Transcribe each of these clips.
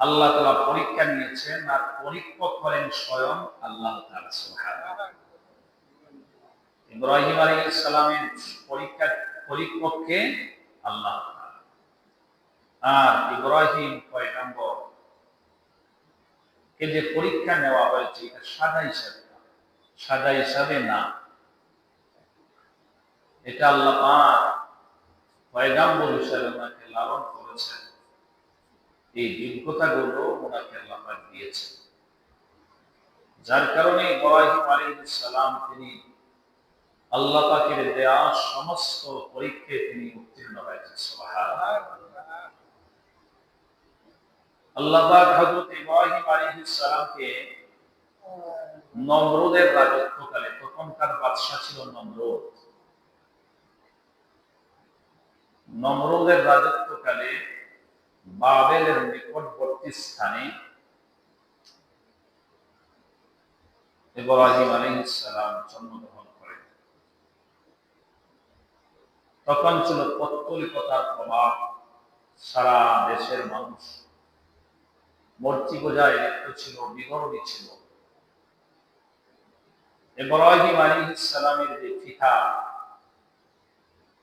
আল্লাহ তালা পরীক্ষা নিয়েছেন আর পরীক্ষক করেন স্বয়ং আল্লাহ ইব্রাহিম আলাইহিস সালামের পরীক্ষা পরীক্ষককে আল্লাহ আর ইব্রাহিম যে পরীক্ষা নেওয়া হয়েছে, এটা সাদা হিসাবে। সাদা হিসাবে না। এটা আল্লাহ পয়গাম্বর হিসাবে লালন করেছেন। এই যোগ্যতাগুলো ওনাকে আল্লাহ পাক দিয়েছেন। যার কারণে ইব্রাহিম আলাইহিস সালাম তিনি আল্লাহ পাকের দেয়া সমস্ত পরীক্ষায় তিনি উত্তীর্ণ হয়েছেন আল্লাহ পাক হযরত ইব্রাহিম আলাইহিস সালামকে নমরুদের রাজত্বকালে, তখনকার বাদশা ছিল নমরুদ। নমরুদের রাজত্বকালে বাবেলের নিকটবর্তী স্থানে ইব্রাহিম জন্মগ্রহণ করেন। তখন ছিল পত্তলিকতার প্রভাব সারা দেশের মানুষ। মূর্তি লিপ্ত ছিল বিগড়বি ছিল। ইব্রাহিম যে পিতা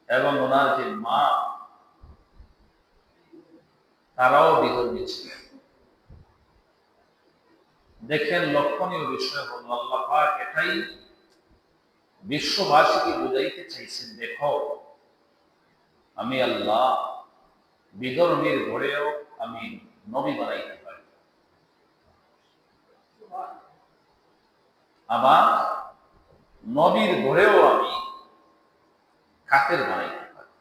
এবং ওনার যে মা তারাও বিগড়বি ছিলেন। দেখেন লক্ষণীয় বিষয় হল, আল্লাহ এটাই বিশ্ববাসীকে বুঝাইতে চাইছেন, দেখো, আমি আল্লাহ বিধর্মীর ঘরেও আমি নবী বানাইতে পারি। আবার নবীর ঘরেও আমি কাকের বানাইতে পারি।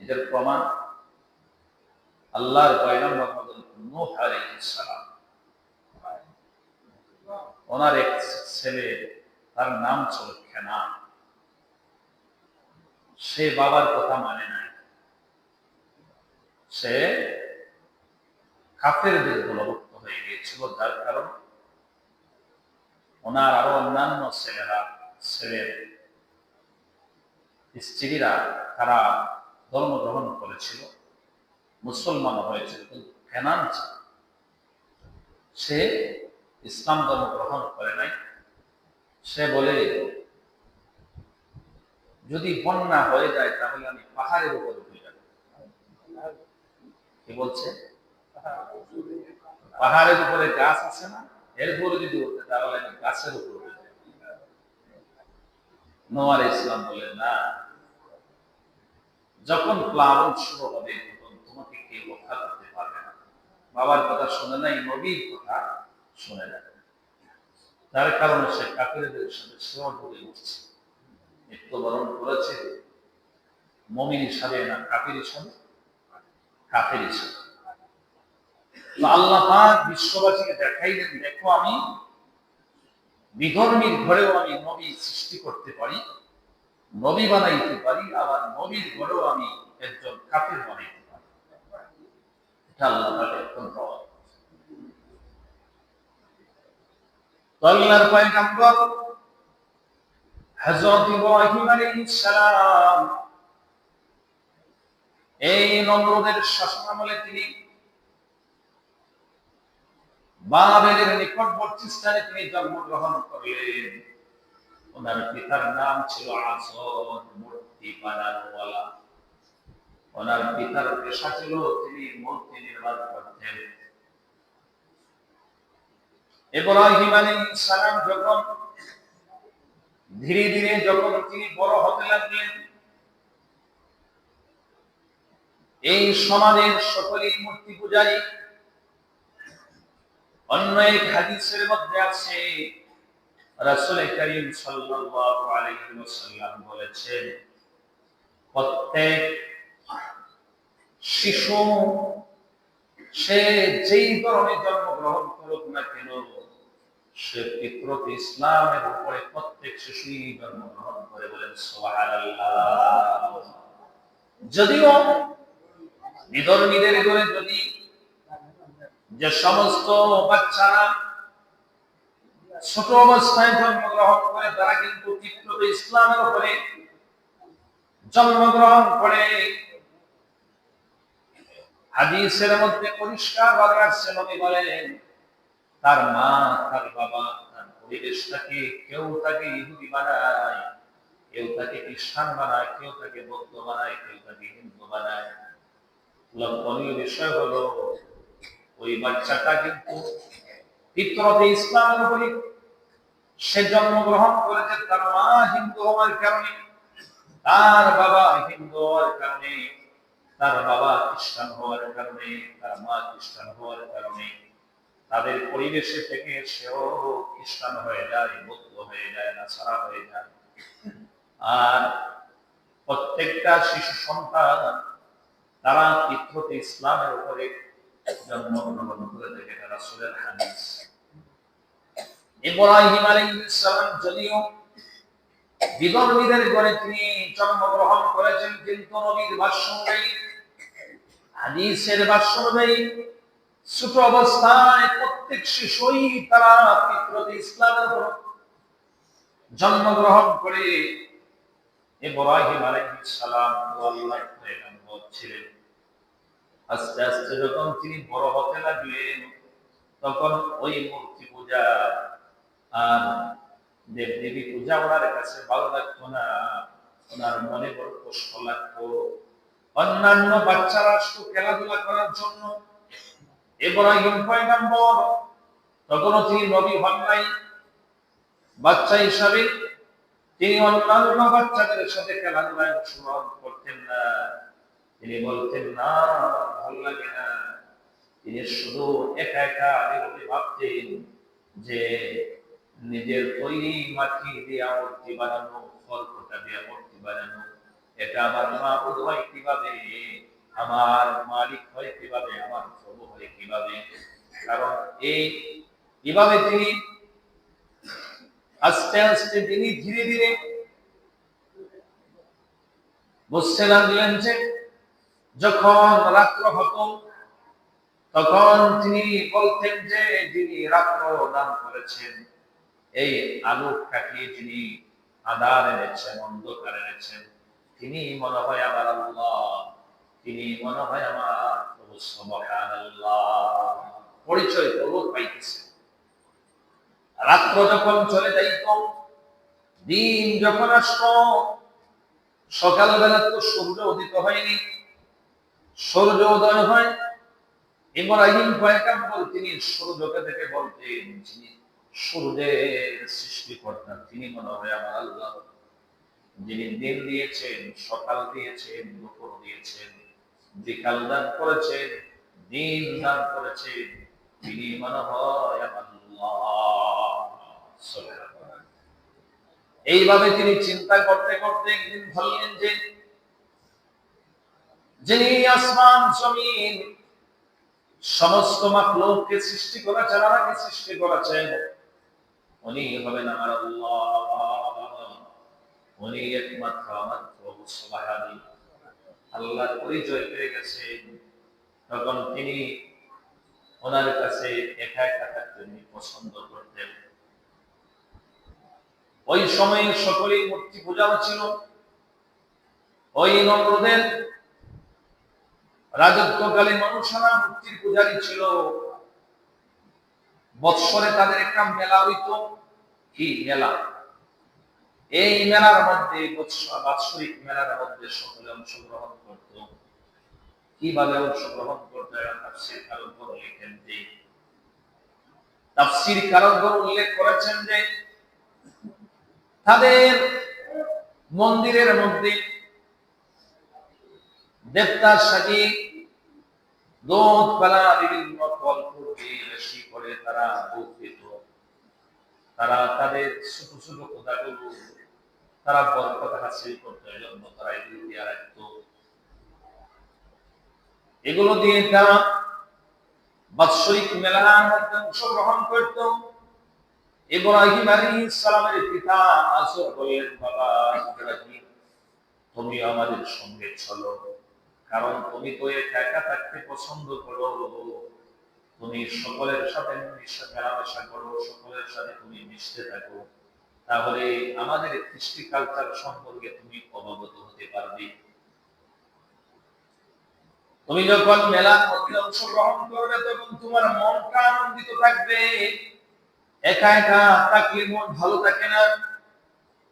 এটার প্রমাণ আল্লাহর পয়গম্বর হযরত নূহ আলাইহিস সালাম। ওনার এক ছেলে, তার নাম ছিল খেনান। সে বাবার কথা মানে নাই। সে কাফের বলভুক্ত হয়ে গিয়েছিল, যার কারণ ওনার আরও অন্যান্য ছেলেরা ছেলের স্ত্রীরা তারা ধর্ম গ্রহণ করেছিল। মুসলমান হয়েছিল কিন্তু ফেনান সে ইসলাম ধর্ম গ্রহণ করে নাই। সে বলে, যদি বন্যা হয়ে যায়, তাহলে আমি পাহাড়ের উপর উঠে যাব। কি বলছে? পাহাড়ের উপরে গাছ আছে না? এর উপরে যদি উঠে, তাহলে আমি গাছের উপর উঠে যাব। নোয়ার ইসলাম বলে, না। যখন প্লাবন শুরু হবে কেউ রক্ষা করতে পারবে না। বাবার কথা শুনে নাই, নবীর কথা না। তার কারণে সে সাথে ডুবে উঠছে মৃত্যুবরণ করেছে। মমিন হিসাবে না হিসাবে, কাফের হিসাবে। আল্লাহ দেখো আমি বিধর্মীর ঘরেও আমি নবী সৃষ্টি করতে পারি, নবী বানাইতে পারি, আবার নবীর ঘরেও আমি একজন কাফের বানাইতে এই শাসনামলে তিনি নিকটবর্তী স্থানে তিনি জন্মগ্রহণ করলেন। ওনার পিতার নাম ছিল আসর মূর্তি বানানোওয়ালা। ওনার পিতার পেশা ছিল তিনি মূর্তি নির্মাণ করতেন। ইব্রাহিম আলাইহিস সালাম যখন ধীরে ধীরে যখন তিনি বড় হতে লাগলেন, এই সমাজের সকলেই মূর্তি পূজারী। অন্য এক হাদিসের মধ্যে আছে, রাসূল করিম সাল্লাল্লাহু আলাইহি ওয়াসাল্লাম বলেছেন, প্রত্যেক শিশু সে যেই ধরনের জন্মগ্রহণ করুক না কেন, সে ফিতরত ইসলামের উপরে প্রত্যেক শিশুই জন্মগ্রহণ করে বলেন যদিও নিধর্মীদের ঘরে যদি যে সমস্ত বাচ্চারা ছোট অবস্থায় জন্মগ্রহণ করে, তারা কিন্তু ফিতরত ইসলামের উপরে জন্মগ্রহণ করে। হাদিসের মধ্যে পরিষ্কার ভাবে আসছে নবী বলেন, তার মা, তার বাবা, তার পরিবেশটাকে কেউ তাকে ইহুদি বানায়, কেউ তাকে খ্রিস্টান বানায়, কেউ তাকে বৌদ্ধ বানায়, কেউ তাকে হিন্দু বানায়। লক্ষণীয় বিষয় হলো, ওই বাচ্চাটা কিন্তু পিতরতে ইসলামের উপরে সে জন্মগ্রহণ করেছে, তার মা হিন্দু হওয়ার কারণে, তার বাবা হিন্দু হওয়ার কারণে। তার বাবা খ্রিস্টান হওয়ার কারণে, তার মা খ্রিস্টান হওয়ার কারণে, তাদের পরিবেশে থেকে সেও খ্রিস্টান হয়ে যায়, বৌদ্ধ হয়ে যায়, নাসারা হয়ে যায়। আর প্রত্যেকটা শিশু সন্তান তারা পিতৃতে ইসলামের উপরে জন্মগ্রহণ করে থাকে এটা রাসূলের হাদিস। ইব্রাহিম আলাইহিস সালাম যদিও তিনি জন্মগ্রহণ করেছেন কিন্তু নবীর ভাষ্য অনুযায়ী, হাদিসের ভাষ্য অনুযায়ী ছোট অবস্থায় প্রত্যেক শিশুই তারা ইসলামের উপর জন্মগ্রহণ করে আলাইহিস সালাম আল্লাহ ছিলেন। আস্তে আস্তে যখন তিনি বড় হতে লাগলেন, তখন ওই মূর্তি পূজা আর দেব দেবী পূজা ওনার কাছে ভালো লাগতো না। ওনার মনে বড় কষ্ট লাগতো। অন্যান্য বাচ্চারা শুধু খেলাধুলা করার জন্য। পয়গম্বর তিনি নবী হন নাই। বাচ্চা হিসাবে তিনি অন্যান্য বাচ্চাদের সাথে খেলাধুলায় অংশগ্রহণ করতেন না। তিনি বলতেন, না, ভালো লাগে না। তিনি শুধু একা একা ভাবতেন যে নিজের তৈরি মাটি দিয়ে মূর্তি বানানো ফলকটা দিয়ে মূর্তি বানানো। এটা আমার মাবুদ হয় কীভাবে? আমার মালিক হয় কীভাবে? আমার প্রভু হয় কীভাবে? কারণ এই কীভাবে তিনি আস্তে আস্তে তিনি ধীরে ধীরে বুঝতে লাগলেন যে যখন রাত্র হতো, তখন তিনি বলতেন যে যিনি রাত্র দান করেছেন এই আলো কাটিয়ে যিনি আদার এনেছেন, অন্ধকার এনেছেন। তিনি মনে হয় আমার আল্লাহ। তিনি মনে হয় আমার পরিচয় প্রভু পাইতেছে। রাত্র যখন চলে যাইত, দিন যখন আসত, সকালবেলা তো সূর্য উদিত হয়নি। সূর্য উদয় হয়, ইব্রাহিম পয়গম্বর তিনি সূর্যকে দেখে বলতেন, যিনি সূর্যের সৃষ্টিকর্তা, তিনি মনে হয় আমার আল্লাহ। যিনি দিন দিয়েছেন, সকাল দিয়েছেন, দুপুর দিয়েছেন বিকাল দান করেছেন, দিন দান করেছেন, তিনি মনে হয় আমার এইভাবে তিনি চিন্তা করতে করতে একদিন ভাবলেন যে, যিনি আসমান, জমিন, সমস্ত মাখলুককে সৃষ্টি করেছেন আমাকে সৃষ্টি করেছেন উনি হবেন আমার উনি একমাত্র আমার প্রভু আল্লাহর পরিচয় পেয়ে গেছেন তখন তিনি ওনার কাছে একা একা থাকতে পছন্দ করতেন। ওই সময়ে সকলেই মূর্তি পূজাও ছিল। ওই নমরুদের রাজত্বকালে মানুষেরা মূর্তির পূজারী ছিল। বৎসরে তাদের একটা মেলা হইতো। কি মেলা? এই মেলার মধ্যে বাৎসরিক মেলার মধ্যে সকলে অংশগ্রহণ করত। কীভাবে অংশগ্রহণ করতে তাফসির কারকগণ লিখেন যে, তাফসির কারকগণ উল্লেখ করেছেন যে, তাদের মন্দিরের মধ্যে দেবতার সাথে দুধ পালা বিভিন্ন ফল ফুল করে তারা দুধ দিত তারা তাদের ছোট ছোট কথাগুলো তারা বরকত হাসিল করতে জন্য তারা এগুলো দিয়ে রাখত। এগুলো দিয়ে তারা বাৎসরিক মেলার অংশগ্রহণ করত। ইব্রাহিম আলাইহিস সালামের পিতা আসর বললেন, বাবা, ইব্রাহিম, তুমি আমাদের সঙ্গে চলো, কারণ তুমি তো একা থাকতে পছন্দ করো। তুমি সকলের সাথে মেলামেশা করো সকলের সাথে তুমি মিশতে থাকো। তাহলে আমাদের কৃষ্টি কালচার সম্পর্কে তুমি অবগত হতে পারবে। তুমি যখন মেলার মধ্যে অংশগ্রহণ করবে, তখন তোমার মনটা আনন্দিত থাকবে। একা একা থাকলে মন ভালো থাকে না।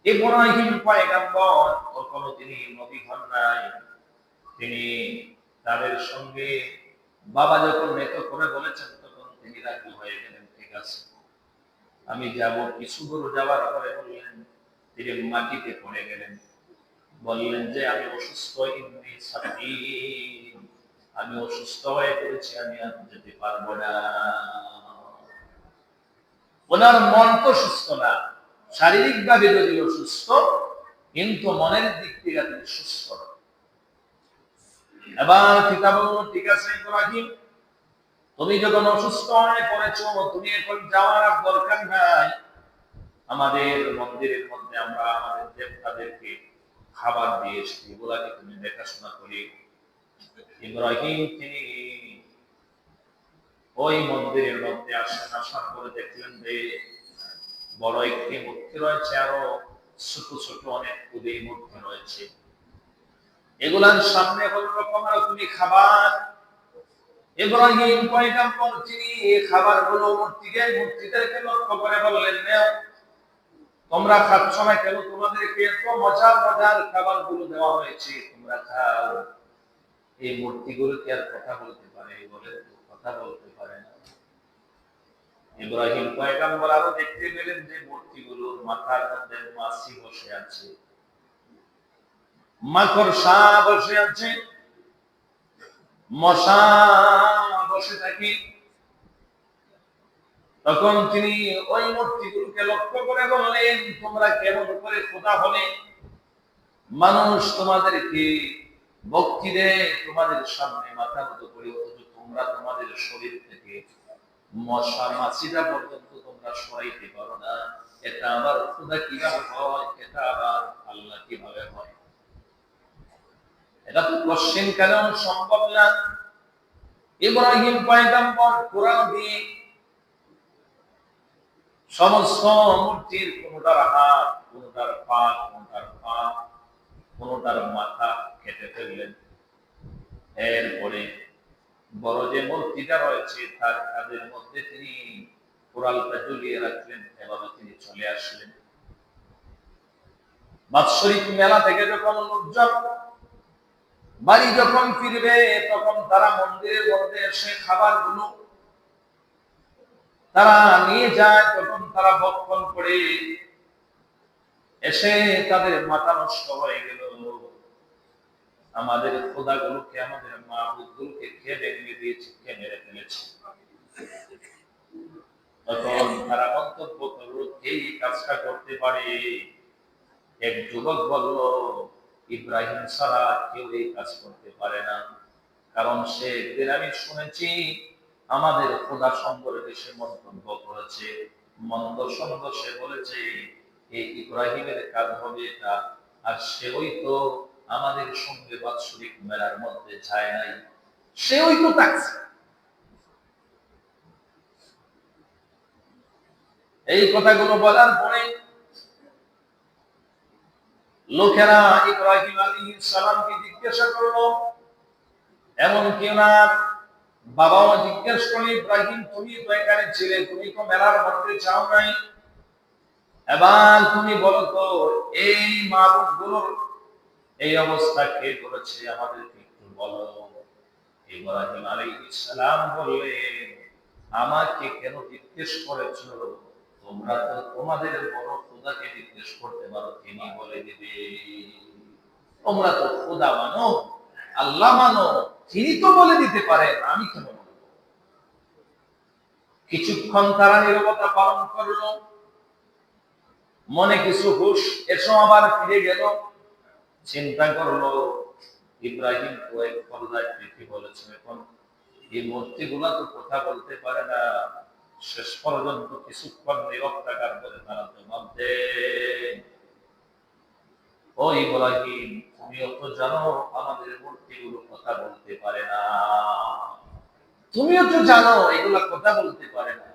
ইব্রাহিম পয়গাম্বর কখনো তিনি নবী হন নাই। তিনি তাদের সঙ্গে বাবা যখন নেত করে বলেছেন, তখন তিনি রাজি হয়ে গেলেন, ঠিক আছে। আমি যাব। কিছু দূর যাওয়ার পরে বললেন, তিনি মাটিতে পড়ে গেলেন। বললেন যে, আমি অসুস্থ আমি অসুস্থ হয়ে পড়েছি, আমি আর যেতে পারব না। ওনার মন তো সুস্থ না। শারীরিক ভাবে যদি অসুস্থ, কিন্তু মনের দিক থেকে তিনি সুস্থ এবার বলল ঠিক আছে ইব্রাহিম তুমি যখন অসুস্থ হয়ে পড়েছ তুমি এখন যাওয়ার দরকার নাই। আমাদের মন্দিরের মধ্যে আমরা আমাদের দেবতাদেরকে খাবার দিয়েছি। এগুলাকে তুমি দেখাশোনা করি। ইব্রাহিম তিনি ওই মন্দিরের মধ্যে আসেন, আসার পরে দেখলেন যে বড় একটি মূর্তি রয়েছে, আরও ছোট ছোট অনেক খুবই মূর্তি রয়েছে। এগুলার সামনে কোন রকম রকমই খাবার। ইব্রাহিম পয়গাম্বর তিনি এই খাবারগুলো মূর্তিকে, মূর্তিদেরকে লক্ষ্য করে বললেন নেও তোমরা খাচ্ছ না কেন? তোমাদেরকে এত মজার মজার খাবারগুলো দেওয়া হয়েছে, তোমরা খাও। এই মূর্তিগুলো কি আর কথা বলতে পারে বলে কথা বলতে পারে না। ইব্রাহিম পয়গাম্বর আরও দেখতে পেলেন যে মূর্তিগুলোর মাথার মধ্যে মাছি বসে আছে। মাকড়সা বসে আছে। মশা বসে থাকি। তখন তিনি ওই মূর্তিগুলোকে লক্ষ্য করে বললেন, তোমরা কেমন করে খোদা হলে? মানুষ তোমাদেরকে ভক্তি দেয়, তোমাদের সামনে মাথা মতো করে, অথচ তোমরা তোমাদের শরীর থেকে মশা মাছিটা পর্যন্ত তোমরা সরাইতে পারো না। এটা আবার খোদা কীভাবে হয়? এটা আবার আল্লাহ কীভাবে হয়? এটা তো কোশ্চেন কেন সম্ভব না। ইব্রাহিম পয়গাম্বর কোরআন দিয়ে সমস্ত মূর্তির কোনটার হাত, কোনটার পা কোনটার পা, কোনটার মাথা কেটে ফেললেন। এরপরে বড় যে মূর্তিটা রয়েছে, তার কাজের মধ্যে তিনি কোরালটা ঝুলিয়ে রাখলেন, এভাবে তিনি চলে আসলেন। বাৎসরিক মেলা থেকে যখন লোকজন বাড়ি যখন ফিরবে, তখন তারা মন্দিরের মধ্যে এসে খাবারগুলো তারা নিয়ে যায়, তখন তারা ভক্ষণ করে এসে তাদের মাথা নষ্ট হয়ে গেল। আমাদের খোদা গুলোকে আমাদের মা গুলোকে খেয়ে ভেঙে দিয়েছে খেয়ে মেরে ফেলেছে? তখন তারা মন্তব্য করল এই কাজটা করতে পারে? এক যুবক বলল ইব্রাহিম ছাড়া কেউ এই কাজ করতে পারে না। কারণ সে একদিন আমি শুনেছি, আমাদের খোদা সম্পর্কে সে মন্তব্য করেছে। মন্দ সন্দ সে বলেছে এই ইব্রাহিমের কাজ হবে এটা। আর সে ওই তো আমাদের সঙ্গে বাৎসরিক মেলার মধ্যে যায় নাই। সে ওই তো থাকছে এই কথাগুলো বলার পরে লোকেরা ইব্রাহিম আলী সালামকে জিজ্ঞাসা করল, এমনকি ওনার বাবাও জিজ্ঞেস করল, ইব্রাহিম, তুমি তো এখানে ছিলে, তুমি তো মেলার মধ্যে চাও নাই। এবার তুমি বলো তো, এই মাবুদগুলোর এই অবস্থা কে করেছে আমাদেরকে একটু বলো। ইব্রাহিম আলী সালাম বললেন, আমাকে কেন জিজ্ঞেস করেছিল তোমরা তো তোমাদের বড় খোদাকে জিজ্ঞেস করতে পারো, তিনি বলে দিবে। তোমরা তো খোদা মানো, আল্লাহ মানো, তিনি তো বলে দিতে পারেন, আমি কেন কিছুক্ষণ তারা নিরবতা পালন করল। মনে কিছু হুশ এসো আবার ফিরে গেল। চিন্তা করল, ইব্রাহিম তো এক পর্যায়ে বলেছে এখন এই মূর্তিগুলা তো কথা বলতে পারে না। শেষ পর্যন্ত কিছুক্ষণ নীরব থাকার পরে তারা জবাব দেয়, ও ইব্রাহিম, তুমিও তো জানো আমাদের মূর্তিগুলো কথা বলতে পারে না। তুমিও তো জানো এগুলা কথা বলতে পারে না।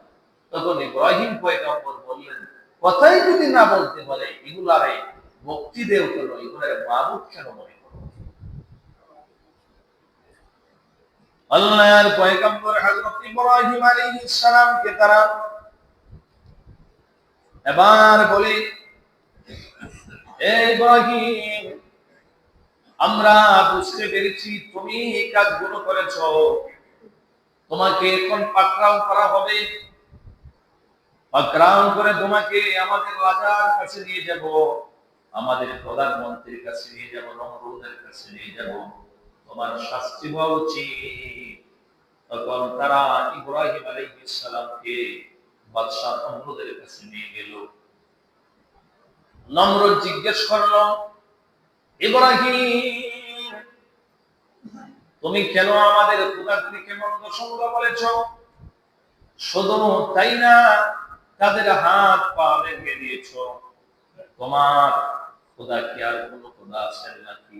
তখন ইব্রাহিম পয়গম্বর বললেন, কথাই যদি না বলতে পারে, এগুলারে ভক্তি দেও কেন? এগুলার মাবুদ কেন মনে করো আল্লাহর পয়গম্বর হযরত ইব্রাহিম আলাইহিস তারা এবার ইব্রাহিম, আমরা বুঝতে পেরেছি তুমি এই কাজগুলো তোমাকে এখন পাকড়াও করা হবে। পাকড়াও করে তোমাকে আমাদের রাজার কাছে নিয়ে যাব। আমাদের প্রধানমন্ত্রীর কাছে নিয়ে যাব, নমরুদের কাছে নিয়ে যাব। তোমার শাস্তি হওয়া উচিত। তখন তারা ইব্রাহিম আলাইহিস সালামকে বাদশাহ নমরুদের কাছে নিয়ে গেল। নমরুদ জিজ্ঞেস করল, ইব্রাহিম, তুমি কেন আমাদের খোদাগুলিকে মন্দ সঙ্গ বলেছ শুধু তাই না? তাদের হাত পা ভেঙে দিয়েছ। তোমার খোদা কি আর কোনো খোদা আছেন নাকি?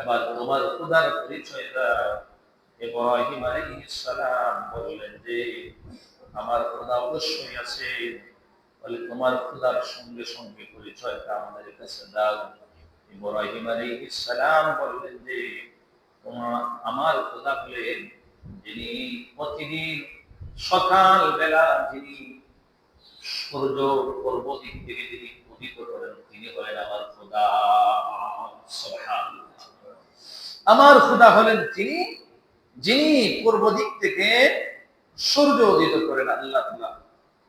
এবার তোমার খোদার পরিচয় দাও। ইব্রাহিম সালাম বললেন যে, আমার খোদা অবশ্যই আছে। বলে তোমার খোদার সঙ্গে সঙ্গে পরিচয়টা আমাদের কাছে দাও। বললেন যে আমার খোদা হলেন যিনি প্রতিদিন সকাল বেলা যিনি সূর্য পূর্ব দিক থেকে যিনি উদিত করেন, তিনি হলেন আমার খোদা। সুবহানাল্লাহ। আমার খোদা হলেন তিনি যিনি পূর্ব দিক থেকে সূর্য উদিত করেন আল্লাহ তাআলা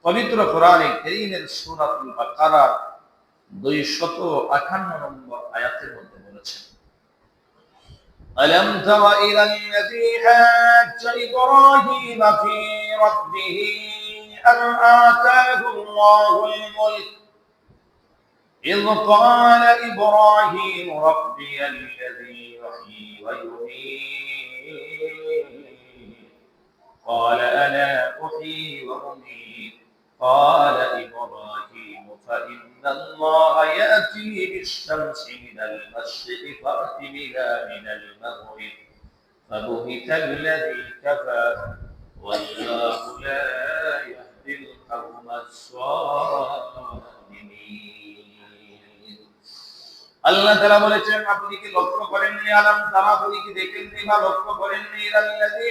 পবিত্র কোরআনে কারীমের সূরাতুল বাকারা 258 নম্বর আয়াতের মধ্যে বলেছেন ألم تر إلى الذي حاج إبراهيم في ربه أن آتاه الله الملك إذ قال إبراهيم ربي الذي يحيي ويميت. قال أنا أحيي وأميت. قال إبراهيم فإن الله يأتي بالشمس من المشرق فأت بها من المغرب. فبهت الذي كفر والله لا يهدي القوم الظالمين আল্লাহ তারা বলেছেন, আপনি কি লক্ষ্য করেননি আলাম? তারা আপনি কি দেখেননি বা লক্ষ্য করেননি? আল্লাযী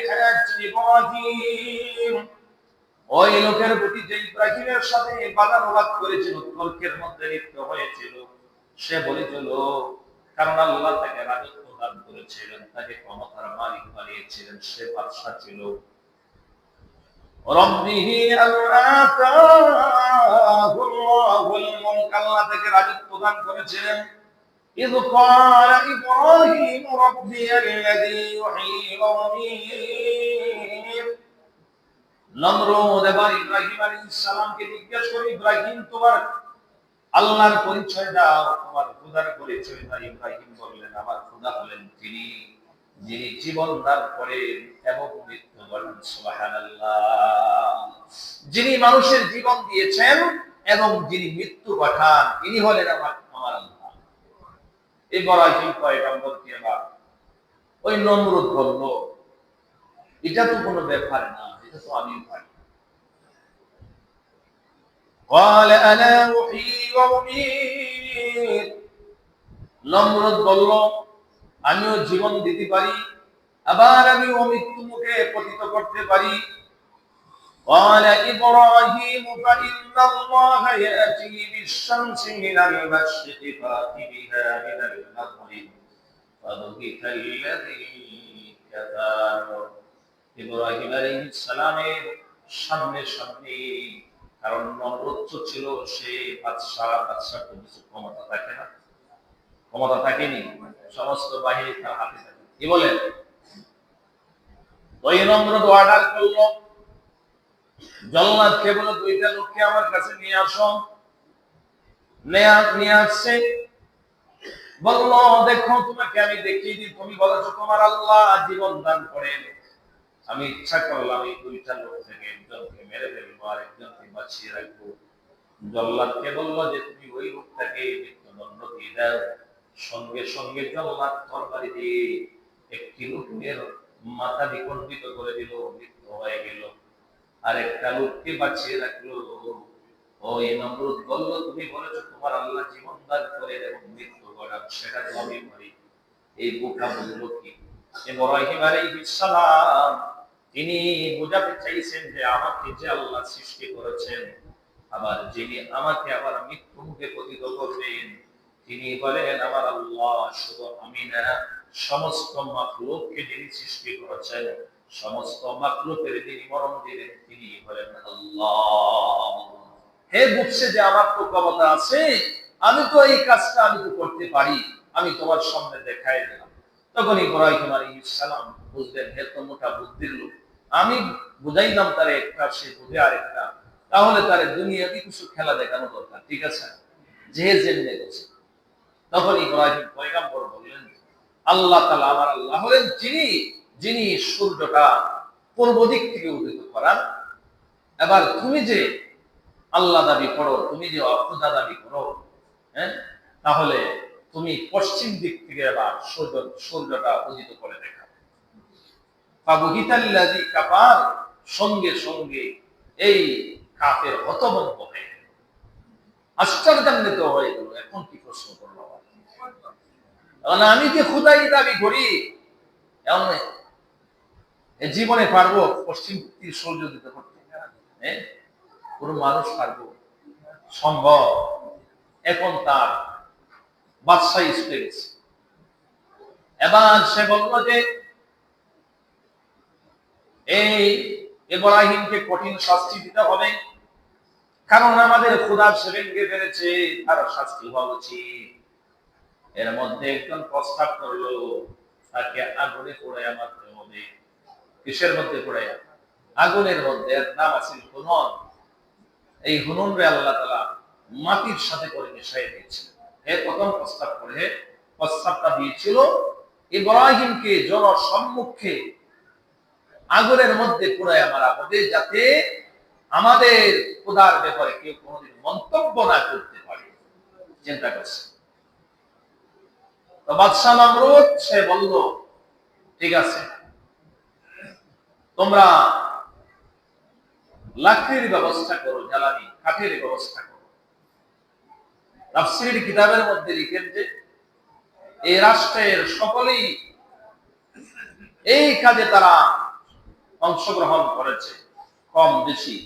ওই লোকের প্রতি যে ইব্রাহিমের সাথে বাদানুবাদ করেছিল, তর্কের মধ্যে লিপ্ত হয়েছিল, সে বলেছিল, কারণ আল্লাহ তাকে রাজত্ব দান করেছিলেন, তাকে ক্ষমতার মালিক বানিয়েছিলেন, সে বাদশা ছিল। রাজত্ব দান করেছিলেন। إذ قال إبراهيم ربي الذي يحيي ويميت নমরুদ এবার ইব্রাহিম আলাইহিস সালামকে জিজ্ঞেস করে ইব্রাহিম তোমার আল্লাহর পরিচয় দাও তোমার খোদার পরিচয় দাও ইব্রাহিম বললেন আমার খোদা হলেন তিনি যিনি জীবন দান করেন এবং মৃত্যু করেন সুবহানাল্লাহ যিনি মানুষের জীবন দিয়েছেন এবং যিনি মৃত্যু পাঠান তিনি হলেন আমার আমার আল্লাহ ইব্রাহিম পয়গম্বর কি আবার ওই নমরুদ বলল এটা তো কোনো ব্যাপার না এটা তো আমি পারি قال انا احيي واميت নমরুদ বলল আমিও জীবন দিতে পারি আবার আমি অমৃত্যু মুখে পতিত করতে পারি قال إبراهيم فإن الله يأتي بالشمس من المشرق فأت بها من المغرب فبهت الذي كفر ইব্রাহিম আলাইহিস সালামের সামনে সামনে কারণ নমরুদ তো ছিল সে বাদশাহ বাদশাহ তো কিছু ক্ষমতা থাকে না ক্ষমতা থাকেনি সমস্ত বাহিনী তার হাতে থাকে কি বলেন ওই নমরুদ অর্ডার করলো দুইটা লোককে আমার কাছে নিয়ে আসো। নিয়ে আসছে। বলল দেখো, তোমাকে আমি দেখিয়ে দিই। তুমি বলেছ তোমার আল্লাহ জীবন দান করেন। আমি ইচ্ছা করলাম এই দুইটা লোক থেকে একজনকে মেরে ফেলব আর একজনকে বাঁচিয়ে রাখব। বলল যে, তুমি ওই লোকটাকে মৃত্যুদণ্ড দিয়ে দাও। সঙ্গে সঙ্গে জল্লাদ দিয়ে একটি লোকের মাথা বিকম্পিত করে দিল। মৃত্যু হয়ে গেল। আর একটা লোককে বাঁচিয়ে রাখল। ওই নমরুদ বলল, তুমি বলেছ তোমার আল্লাহ জীবন দান করে এবং মৃত্যু করান সেটা তো আমি পারি এই বোকা বলল কি? ইব্রাহিম আলাইহিস তিনি বোঝাতে চাইছেন যে আমাকে যে আল্লাহ সৃষ্টি করেছেন, আবার যিনি আমাকে আবার মৃত্যু মুখে পতিত করবেন, তিনি বলেন, আমার আল্লাহ শুধু আমি না, সমস্ত মাকলুককে যিনি সৃষ্টি করেছেন সমস্ত মাকলুকের যিনি মরণ দিলেন তিনি বলেন আল্লাহ। হে বুঝছে যে আমার তো ক্ষমতা আছে, আমি তো এই কাজটা আমি তো করতে পারি, আমি তোমার সামনে দেখাই দিলাম। তখন ইব্রাহিম আলাইহিস সালাম বুঝলেন, হে তো মোটা বুদ্ধির লোক, আমি বুঝাইলাম তার একটা, সে বুঝে আরেকটা। তাহলে তার দুনিয়াতে কিছু খেলা দেখানো দরকার, ঠিক আছে? যে জেনে গেছে। তখন ইব্রাহিম পয়গাম্বর বললেন, আল্লাহ তালা আমার আল্লাহ হলেন যিনি যিনি সূর্যটা পূর্ব দিক থেকে উদিত করান, এবার তুমি যে আল্লাহ দাবি করো, তুমি যে অখুদা দাবি করো হ্যাঁ তাহলে তুমি পশ্চিম দিক থেকে এবার সূর্য, সূর্যটা উদিত করে দেখা ফাবুহিতাল্লাযী কাফার সঙ্গে সঙ্গে এই কাফের হতভম্ব হয়ে গেল। আশ্চর্যান্বিত হয়ে গেল এখন কি প্রশ্ন করল? আমি যে খুদাই দাবি করি, এমন জীবনে পারব, পশ্চিম সূর্য দিতে করতে কোন মানুষ পারব সম্ভব। এখন তার বাদশাহী ছুটে গেছে। এবার সে বলল যে, এই ইব্রাহিমকে কঠিন শাস্তি দিতে হবে। কারণ আমাদের খুদার সেভেনকে ফেলেছে, তার শাস্তি হওয়া উচিত। এর মধ্যে একজন প্রস্তাব করল, তাকে আগুনে পড়ে মারতে হবে। কিসের মধ্যে পোড়াইয়া? আগুনের মধ্যে, এর নাম আছে হুনন। এই হুনন রে আল্লাহ তালা মাটির সাথে করে মিশাই দিয়েছিল এর প্রথম প্রস্তাব করে প্রস্তাবটা দিয়েছিল, ইব্রাহিমকে জনসম্মুখে আগুনের মধ্যে পুরাইয়া মারা হবে যাতে আমাদের খোদার ব্যাপারে কেউ কোনোদিন মন্তব্য না করতে পারে। চিন্তা করছে। তো বাদশাহ নমরুদ, সে বলল, ঠিক আছে তোমরা লাকড়ির ব্যবস্থা করো, জ্বালানি, কাঠের ব্যবস্থা করো। তাফসিরের কিতাবের মধ্যে লিখেন যে এই রাষ্ট্রের সকলেই এই কাজে তারা অংশগ্রহণ করেছে, কম বেশি।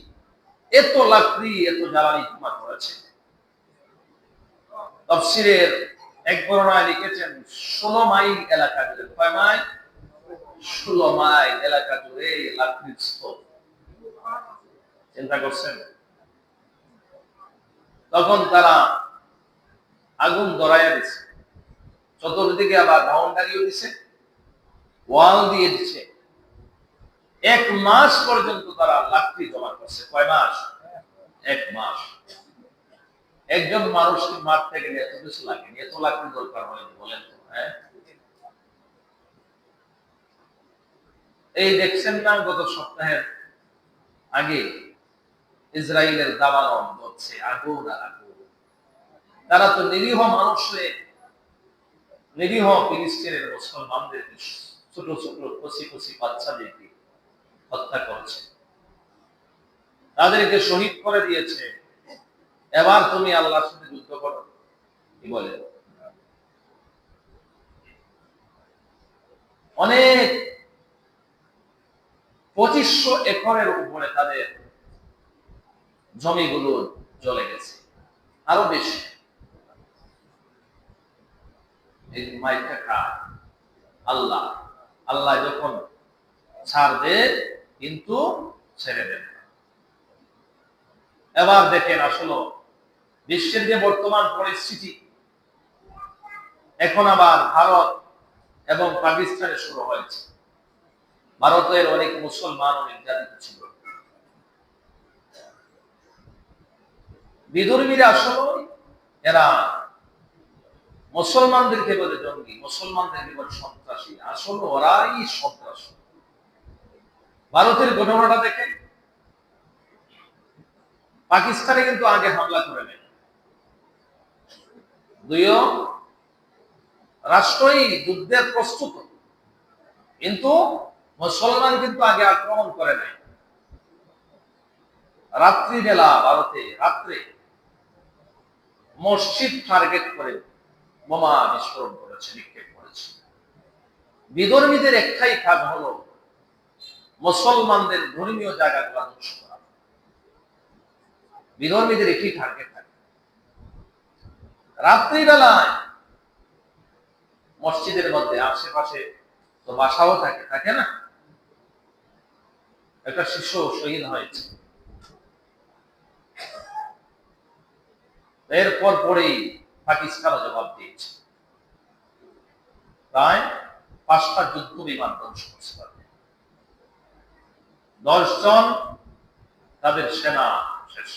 এত লাকড়ি এত জ্বালানি জমা করেছে। তফসিরের এক বর্ণায় লিখেছেন, ষোলো মাইল এলাকা কয় মাইল? ষোলো এলাকা জুড়ে লাকড়ির চিন্তা করছেন? তখন তারা আগুন ধরাইয়া দিছে। চতুর্দিকে আবার বাউন্ডারিও দিছে, ওয়াল দিয়ে দিচ্ছে এক মাস পর্যন্ত তারা লাকড়ি জমা করছে। কয় মাস? এক মাস। একজন মানুষকে মারতে গেলে এত কিছু লাগে এত লাকড়ি দরকার হয় বলেন তো হ্যাঁ? এই দেখছেন না, গত সপ্তাহের আগে ইসরায়েলের দাবানল হচ্ছে, আগুন আর আগুন। তারা তো নিরীহ মানুষ নিরীহ ফিলিস্তিনের মুসলমানদেরকে ছোট ছোট কচি কচি বাচ্চাদেরকে হত্যা করেছে। তাদেরকে শহীদ করে দিয়েছে। এবার তুমি আল্লাহর সাথে যুদ্ধ করো, কি বলে? অনেক পঁচিশশো একরের উপরে তাদের জমিগুলো জ্বলে গেছে। আরও বেশি। আল্লাহ। আল্লাহ যখন ছাড় দেয়, কিন্তু ছেড়ে দেন এবার দেখেন আসলে বিশ্বের যে বর্তমান পরিস্থিতি, এখন আবার ভারত এবং পাকিস্তানে শুরু হয়েছে। ভারতের অনেক মুসলমান অনেক জাতি ছিল। বিদর্মীরা আসলে এরা মুসলমানদেরকে বলে জঙ্গি মুসলমানদেরকে বলে সন্ত্রাসী। আসলে ওরাই সন্ত্রাসী। ভারতের ঘটনাটা দেখেন। পাকিস্তানে কিন্তু আগে হামলা করে নেয়। দুইও রাষ্ট্রই যুদ্ধের প্রস্তুত। কিন্তু মুসলমান কিন্তু আগে আক্রমণ করে নাই। রাত্রিবেলা ভারতে, রাত্রে মসজিদ টার্গেট করে বোমা বিস্ফোরণ করেছে, নিক্ষেপ করেছে। বিধর্মীদের একটাই কাজ হলো মুসলমানদের ধর্মীয় জায়গাগুলো ধ্বংস করা। বিধর্মীদের একটি টার্গেট থাকে। রাত্রিবেলায় মসজিদের মধ্যে, আশেপাশে তো বাসাও থাকে থাকে না? একটা শিশু শহীদ হয়েছে। এরপর পরেই পাকিস্তান জবাব দিয়েছে। প্রায় পাঁচটা যুদ্ধ বিমান ধ্বংস করতে পারবে দশজন তাদের সেনা শেষ।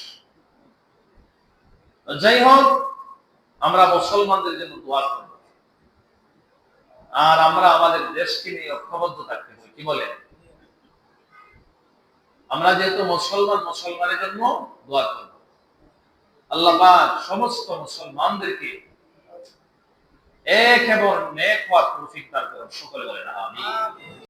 যাই হোক, আমরা মুসলমানদের জন্য দোয়া করব। আর আমরা আমাদের দেশকে নিয়ে ঐক্যবদ্ধ থাকতে হবে, কি বলেন? আমরা যেহেতু মুসলমান, মুসলমানের জন্য দোয়া করব। আল্লাহ সমস্ত মুসলমানদেরকে এক এবং নেক হওয়ার তৌফিক দান করুন। সকলে বলেন, আমিন।